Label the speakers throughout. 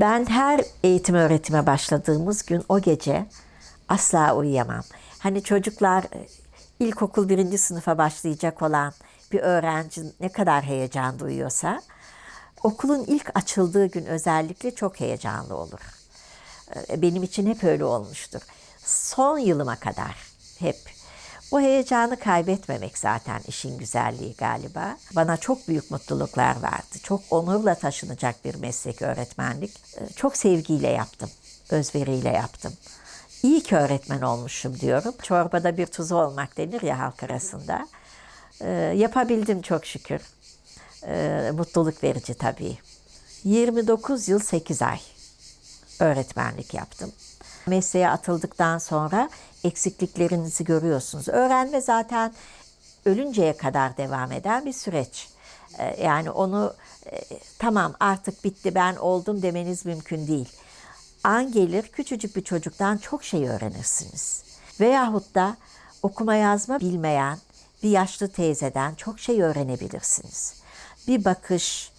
Speaker 1: Ben her eğitim öğretime başladığımız gün o gece asla uyuyamam. Hani çocuklar e, ilkokul birinci sınıfa başlayacak olan bir öğrenci ne kadar heyecan duyuyorsa okulun ilk açıldığı gün özellikle çok heyecanlı olur. E, Benim için hep öyle olmuştur. Son yılıma kadar hep. O heyecanı kaybetmemek zaten işin güzelliği galiba. Bana çok büyük mutluluklar verdi. Çok onurla taşınacak bir meslek öğretmenlik. E, Çok sevgiyle yaptım. Özveriyle yaptım. İyi ki öğretmen olmuşum diyorum. Çorbada bir tuzu olmak denir ya halk arasında. E, Yapabildim çok şükür. E, Mutluluk verici tabii. 29 yıl 8 ay öğretmenlik yaptım. Mesleğe atıldıktan sonra eksikliklerinizi görüyorsunuz. Öğrenme zaten ölünceye kadar devam eden bir süreç. Ee, Yani onu e, tamam artık bitti ben oldum demeniz mümkün değil. An gelir küçücük bir çocuktan çok şey öğrenirsiniz. Veyahut da okuma yazma bilmeyen bir yaşlı teyzeden çok şey öğrenebilirsiniz. Bir bakış,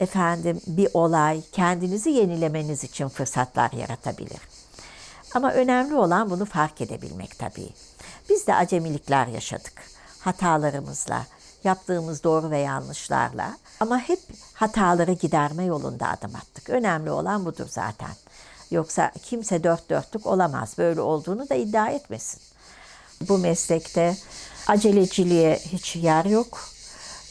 Speaker 1: efendim bir olay kendinizi yenilemeniz için fırsatlar yaratabilir. Ama önemli olan bunu fark edebilmek tabii. Biz de acemilikler yaşadık. Hatalarımızla, yaptığımız doğru ve yanlışlarla. Ama hep hataları giderme yolunda adım attık. Önemli olan budur zaten. Yoksa kimse dört dörtlük olamaz. Böyle olduğunu da iddia etmesin. Bu meslekte aceleciliğe hiç yer yok.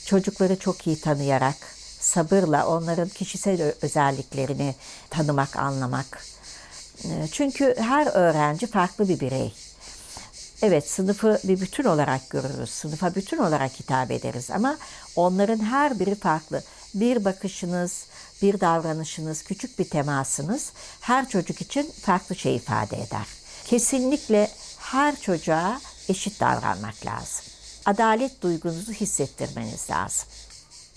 Speaker 1: Çocukları çok iyi tanıyarak, sabırla onların kişisel özelliklerini tanımak, anlamak. E, Çünkü her öğrenci farklı bir birey. Evet sınıfı bir bütün olarak görürüz. Sınıfa bütün olarak hitap ederiz ama onların her biri farklı. Bir bakışınız, bir davranışınız, küçük bir temasınız her çocuk için farklı şey ifade eder. Kesinlikle her çocuğa eşit davranmak lazım. Adalet duygunuzu hissettirmeniz lazım.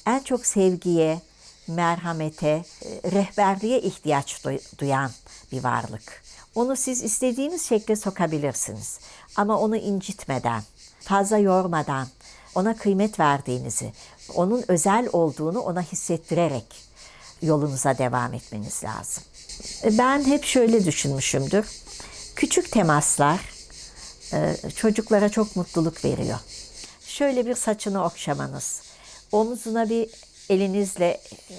Speaker 1: En çok sevgiye, merhamete, e, rehberliğe ihtiyaç duy- duyan bir varlık. Onu siz istediğiniz şekle sokabilirsiniz. Ama onu incitmeden, fazla yormadan, ona kıymet verdiğinizi, onun özel olduğunu ona hissettirerek yolunuza devam etmeniz lazım. E, Ben hep şöyle düşünmüşümdür. Küçük temaslar e, çocuklara çok mutluluk veriyor. Şöyle bir saçını okşamanız, omuzuna bir elinizle e,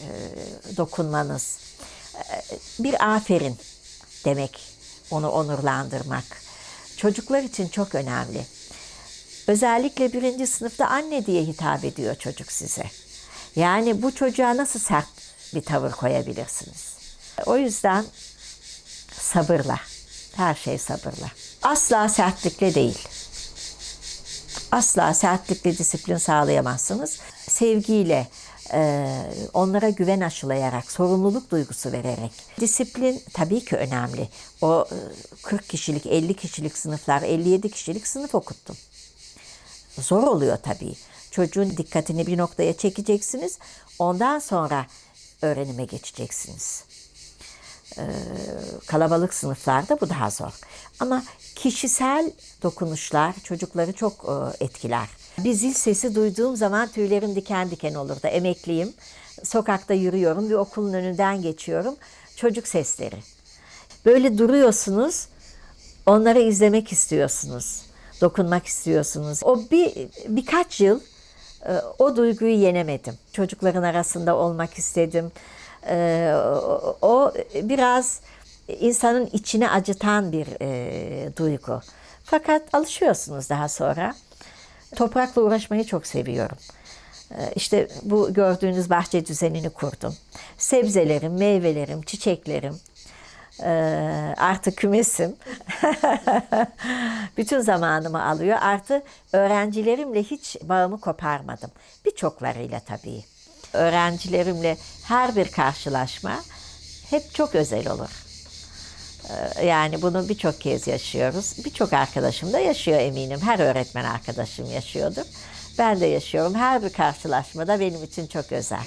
Speaker 1: dokunmanız, e, bir aferin demek, onu onurlandırmak. Çocuklar için çok önemli. Özellikle birinci sınıfta anne diye hitap ediyor çocuk size. Yani bu çocuğa nasıl sert bir tavır koyabilirsiniz? O yüzden sabırla, her şey sabırla. Asla sertlikle değil. Asla sertlikle disiplin sağlayamazsınız. Sevgiyle, onlara güven aşılayarak, sorumluluk duygusu vererek. Disiplin tabii ki önemli. O e, 40 kişilik, 50 kişilik sınıflar, 57 kişilik sınıf okuttum. Zor oluyor tabii. Çocuğun dikkatini bir noktaya çekeceksiniz. Ondan sonra öğrenime geçeceksiniz kalabalık sınıflarda bu daha zor. Ama kişisel dokunuşlar çocukları çok etkiler. Bir zil sesi duyduğum zaman tüylerim diken diken olurdu. Emekliyim. Sokakta yürüyorum. Bir okulun önünden geçiyorum. Çocuk sesleri. Böyle duruyorsunuz. Onları izlemek istiyorsunuz. Dokunmak istiyorsunuz. O bir birkaç yıl e, o duyguyu yenemedim. Çocukların arasında olmak istedim. E, o- biraz insanın içine acıtan bir e, duygu. Fakat alışıyorsunuz daha sonra. Toprakla uğraşmayı çok seviyorum. E, İşte bu gördüğünüz bahçe düzenini kurdum. Sebzelerim, meyvelerim, çiçeklerim, e, artı kümesim bütün zamanımı alıyor. Artı öğrencilerimle hiç bağımı koparmadım. Birçoklarıyla tabii. Öğrencilerimle her bir karşılaşma hep çok özel olur. Ee, Yani bunu birçok kez yaşıyoruz. Birçok arkadaşım da yaşıyor eminim. Her öğretmen arkadaşım yaşıyordur. Ben de yaşıyorum. Her bir karşılaşmada benim için çok özel.